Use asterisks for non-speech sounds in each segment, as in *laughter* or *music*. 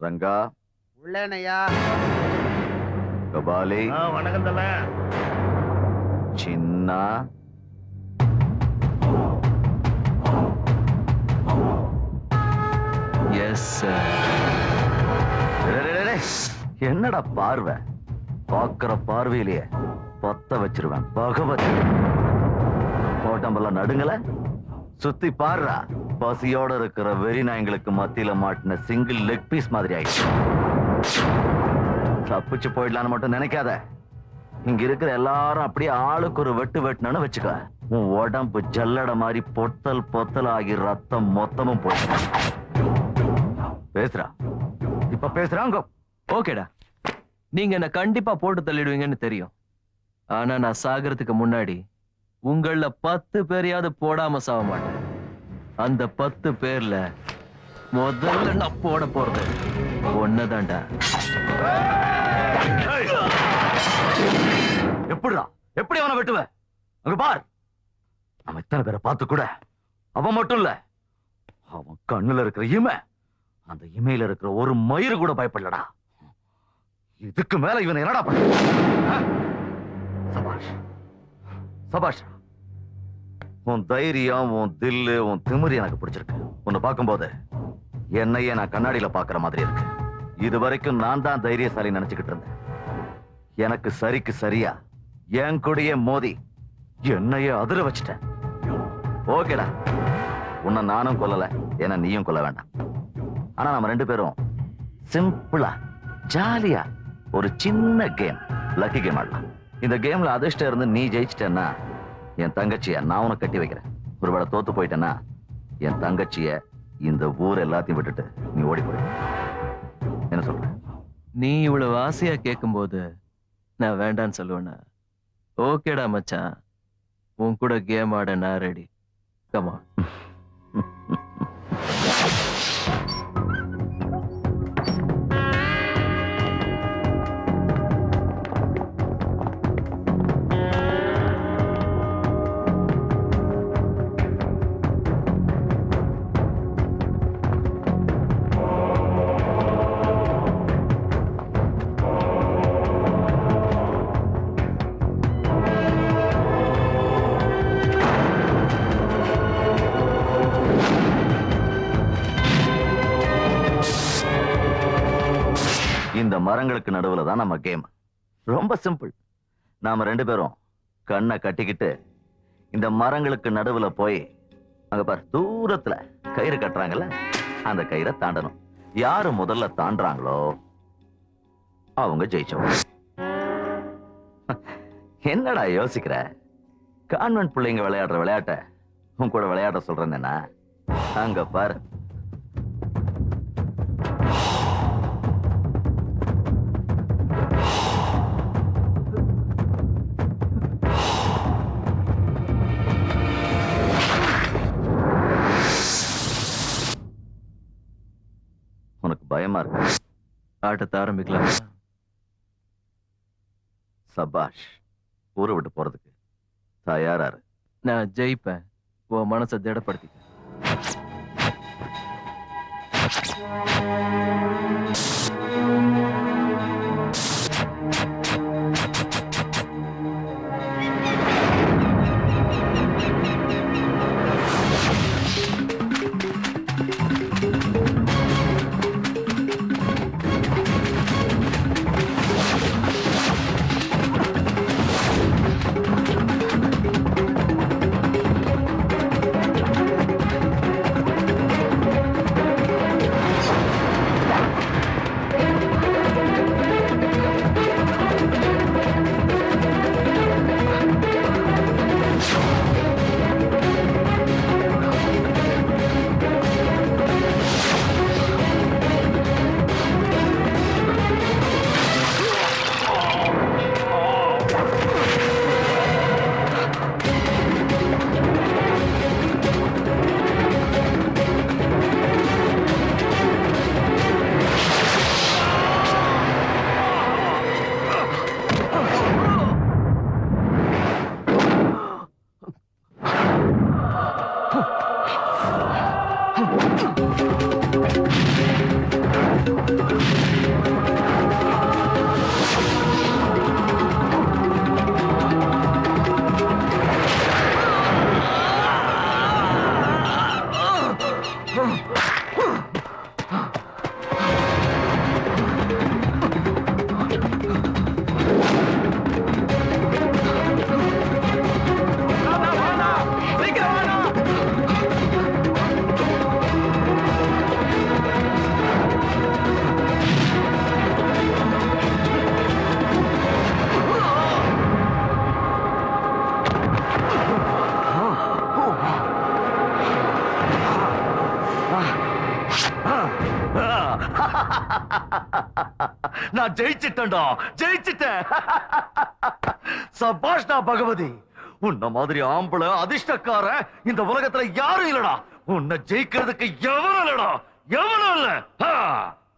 ரங்கா. உள்ளேனையா? கபாலி. வணக்கம் தல. சின்ன. எஸ். என்னடா பார்வை? பாக்குற பார்வையிலேயே பத்த வச்சிருவேன். பகவத். உடம்பெல்லாம் நடுங்கல. சுத்தி பாருடா. பசியோட இருக்கிற வெறி நாய்களுக்கு மத்தியில மாட்டின சிங்கிள் லெக் பீஸ் மாதிரி ஆயிடுச்சு. தப்பிச்சு போயிடலான்னு மட்டும் நினைக்காத. இங்க இருக்கிற எல்லாரும் அப்படியே ஆளுக்கு ஒரு வெட்டு வெட்டினு வச்சுக்க. உன் உடம்பு ஜல்லட மாதிரி பொத்தல் பொத்தல் ஆகி ரத்தம் மொத்தமும் போயிடும் பேசுறா இப்ப பேசுறாங்க ஓகேடா. நீங்க என்ன கண்டிப்பா போட்டு தள்ளிடுவீங்கன்னு தெரியும். ஆனா நான் சாகிறதுக்கு முன்னாடி உங்கள பத்து பேரையாவது போடாம சாக மாட்டேன். அந்த பத்து பேர்ல முதல்ல நான் போட போறது ஒன்னதான்டா எப்படிடா? எப்படி அவனை வெட்டுவ? அங்க பார். அவன் இத்தனை பேரை பார்த்து கூட அவன் மட்டும் இல்ல அவன் கண்ணுல இருக்கிற இமை அந்த இமையில இருக்கிற ஒரு மயிறு கூட பயப்படலடா. இதுக்கு மேல இவன் என்னடா பண்ண? சபாஷ். சபாஷ். உன் தைரியம் உன் தில்லு உன் திமிரு எனக்கு பிடிச்சிருக்கு. உன்னை பார்க்கும்போது என்னையே நான் கண்ணாடியில பாக்குற மாதிரி இருக்கு. இது வரைக்கும் நான் தான் தைரியசாலி நினைச்சுக்கிட்டு இருந்தேன். எனக்கு சரிக்கு சரியா என் கூடயே மோதி என்னையே அதிர வச்சிட்டேன். ஓகேடா. உன்னை நானும் கொல்லல ஏன்னா நீயும் கொல்ல வேண்டாம். ஆனா நம்ம ரெண்டு பேரும் சிம்பிளா ஜாலியா ஒரு சின்ன கேம் லக்கி கேம் ஆடலாம். இந்த கேம்ல அதிர்ஷ்டம் இருந்து நீ ஜெயிச்சிட்டேன்னா என் தங்கச்சிய நான் உனக்கு கட்டி வைக்கிறேன். ஒருவேளை தோத்து போயிட்டேன்னா என் தங்கச்சிய இந்த ஊர் எல்லாத்தையும் விட்டுட்டு நீ ஓடி போய் என்ன சொல்ற? நீ இவ்வளவு ஆசையா கேட்கும்போது நான் வேண்டான்னு சொல்லுவேனா ஓகேடா மச்சான். உன் கூட கேம் ஆட நான் ரெடி கமா *laughs* மரங்களுக்கு நடுவுல தான் நம்ம கேம் ரொம்ப சிம்பிள் நாம ரெண்டு பேரும் கண்ணை கட்டிக்கிட்டு இந்த மரங்களுக்கு நடுவுல போய் அங்க பார் தூரத்துல கயிறு கட்டுறாங்கல்ல? அந்த கயிறை தாண்டணும். யாரு முதல்ல தாண்டுறாங்களோ அவங்க ஜெயிச்சோம். என்னடா யோசிக்கிற? கான்வென்ட் பிள்ளைங்க விளையாடுற விளையாட்ட உன் கூட விளையாட சொல்றேன் என்ன? அங்க பாரு பயமா இருக்கு. ஆட்டத்தை ஆரம்பிக்கலாம் சபாஷ் ஊரை விட்டு போறதுக்கு தயாராரு நான் ஜெயிப்பேன். உன் மனசை திடப்படுத்திக்க *laughs* நான் ஜெயிச்சிட்டேன்டா ஜெயிச்சிட்டேன். *laughs* சபாஷ்டா பகவதி உன்ன மாதிரி ஆம்பளை அதிர்ஷ்டக்காரன் இந்த உலகத்துல யாரும் இல்லடா. உன்னை ஜெயிக்கிறதுக்கு எவனும் இல்லடா எவனும் இல்ல.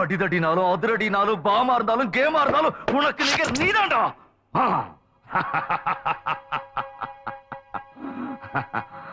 அடிதடினாலும் அதிரடினாலும் பாமா இருந்தாலும் கேமா இருந்தாலும் உனக்கு நிகர் நீதான்டா. *laughs*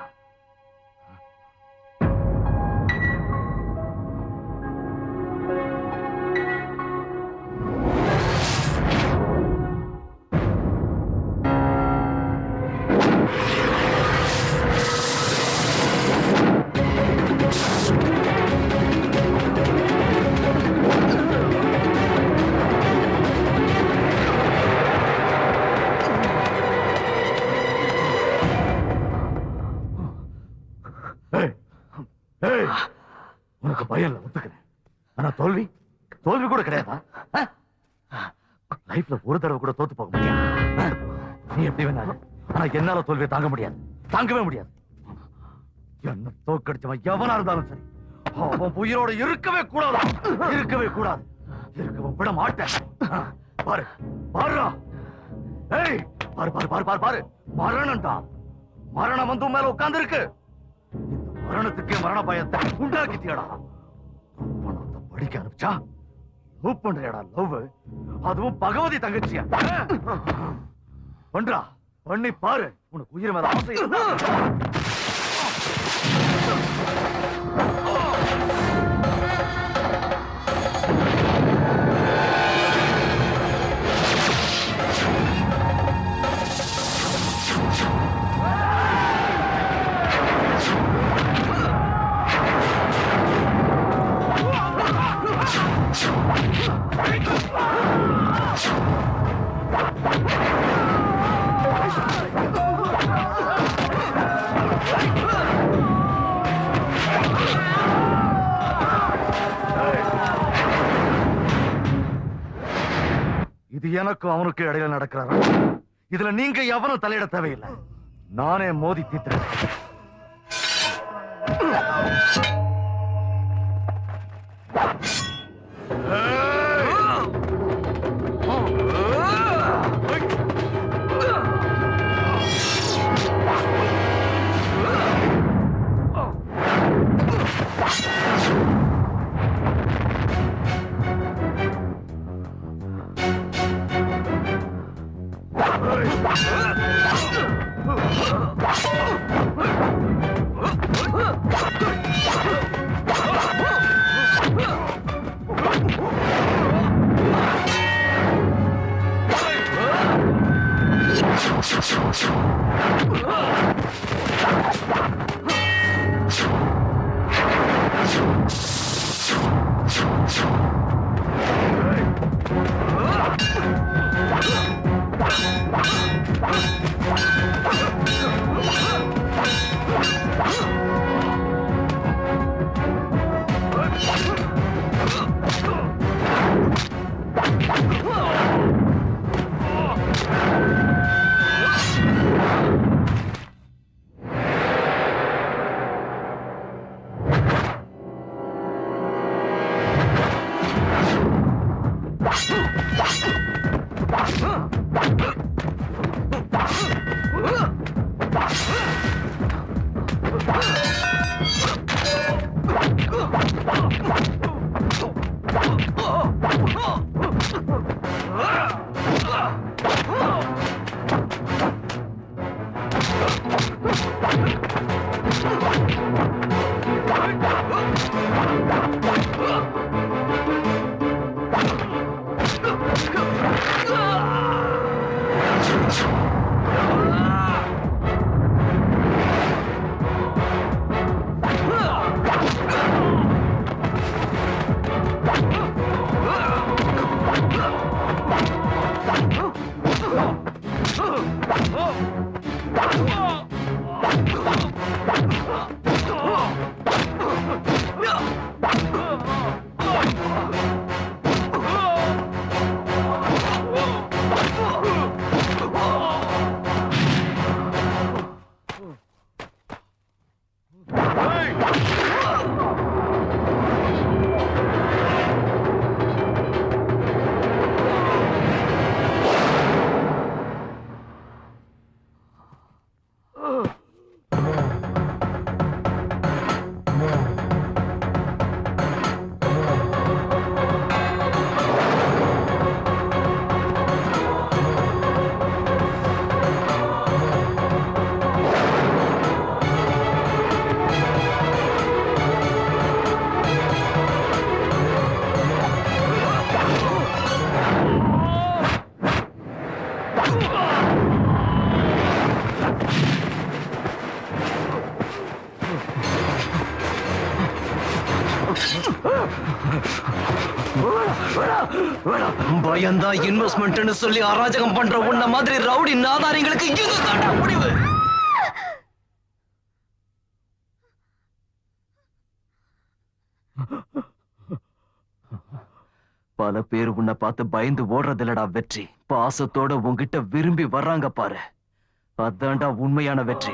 என்னால தோல்வியை தாங்க முடியாது. தாங்கவே முடியாது. என்ன தோக்கடிச்சவன் எவனா இருந்தாலும் சரி அவன் உயிரோட இருக்கவே கூடாது. இருக்கவே கூடாது. இருக்கவும் விட மாட்டேன். பாரு பாருடா. ஏய் பாரு பாரு பாரு பாரு பாரு. மரணம்டா. மரணம் வந்து உன் மேல உட்கார்ந்து இருக்கு மரணத்துக்கே மரண பயத்தை உண்டாக்கிட்டியடா. பணத்தை படிக்க அனுப்பிச்சா லவ் பண்றியடா லவ். அதுவும் பகவதி தங்கச்சியா? பண்றா. பண்ணி பாரு. உனக்கு உயிர் மேல ஆசை எனக்கும் அவனுக்கு இடையில நடக்கிறாரா? இதுல நீங்க எவனும் தலையிட தேவையில்லை. நானே மோதி தீத்துறேன். பயந்தா இன்வெஸ்ட்மெண்ட்னு சொல்லி அராஜகம் பண்ற உன்ன மாதிரி ரவுடி நாதாரிங்களுக்கு முடிவு. பல பேர் உன்னை பார்த்து பயந்து ஓடுறதில்லடா வெற்றி. பாசத்தோட உன்கிட்ட விரும்பி வர்றாங்க பாரு. அதான்டா உண்மையான வெற்றி.